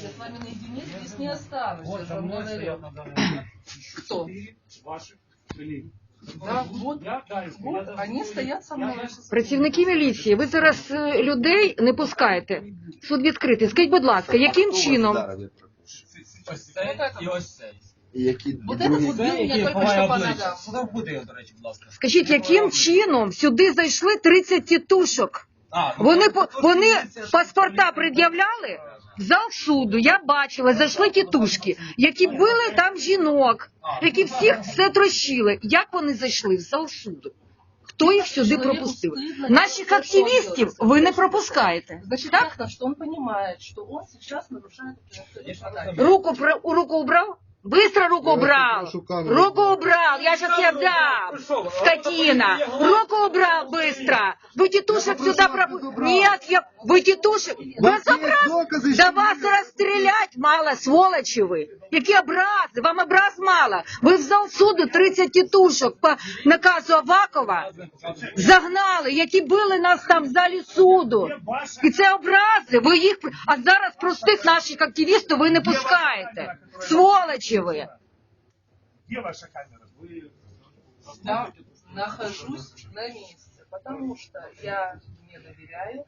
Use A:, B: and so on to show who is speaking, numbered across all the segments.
A: Я с вами наедине здесь не останусь, я
B: Вот
A: же
B: со
A: вам
B: мной
A: говорю.
B: стоят на данный момент
A: Кто?
B: четыре ваших коллеги.
A: Да, вот,
B: Я, да, я
A: вот,
B: даже-
A: они стоят со
B: я
A: мной.
B: даже-
C: Працівники міліції, ви зараз е, людей не пускаєте. Суд відкритий. Скажіть, будь ласка, яким чином?
D: Ось цей і ось цей.
E: І які
A: Вот этот
E: другі
A: вот
D: Це,
A: бил меня
D: який
A: только
D: ховає
A: что по
D: обличчя.
A: ногам.
D: Сюди вбути його, до речі, будь ласка.
C: Скажіть, яким чином сюди зайшли 30 тітушок?
D: А, ну,
C: Вони
D: то-
C: по-
D: то,
C: вони
D: що поліція,
C: паспорта
D: що
C: пред'являли? В зал суду я бачила, зайшли тітушки, які били там жінок, які всіх все трощили. Як вони зайшли в зал суду? Хто їх сюди пропустив? Наших активістів ви не пропускаєте.
A: Значит,
C: Так?
A: ясно, что он понимает, что он сейчас нарушает
C: Руку про- руку убрал? Быстро руку
E: Я вас
C: убрал.
E: попрошу камеру.
C: Руку убрал. Я сейчас тебе дам. Скотина. Руку убрал быстро. Вы тетушек
E: Я
C: сюда
E: попросил,
C: пропу...
E: чтобы убрал.
C: Нет, я... Вы тетушек...
E: У
C: Вы
E: вас є докази,
C: Да
E: що
C: вас
E: ви-
C: расстрелять мало, сволочи вы. Які образи? Вам образ мало. Ви в зал суду 30 тітушок по наказу Авакова загнали, які били нас там в залі суду. І це образи. Ви їх а зараз простих наших активістів ви не пускаєте. Сволочі ви.
B: Где ваша камера? Вы
A: Я нахожусь на месте, потому что я не доверяю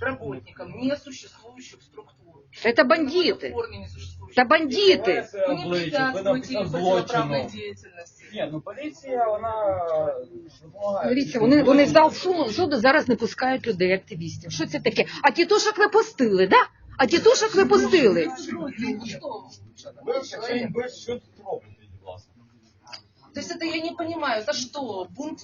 A: работникам несуществующих структур.
C: Это бандиты.
A: В форме несуществующих.
C: Та бандити.
D: Ховається
A: Вы не
D: обличчя, ви
A: препятствуете
D: написав
A: их противоправной
D: злочину.
A: деятельности.
D: Ні, ну поліція, вона допомагає.
C: Дивіться, вони, вони в зал суду, суду зараз не пускають людей, активістів. Що це таке? А тітушок не пустили, да? А тітушок не пустили.
A: Ну что вы,
D: Ви
A: человек.
D: ви що тут робите, будь ласка?
A: То есть это я не понимаю, это что, бунт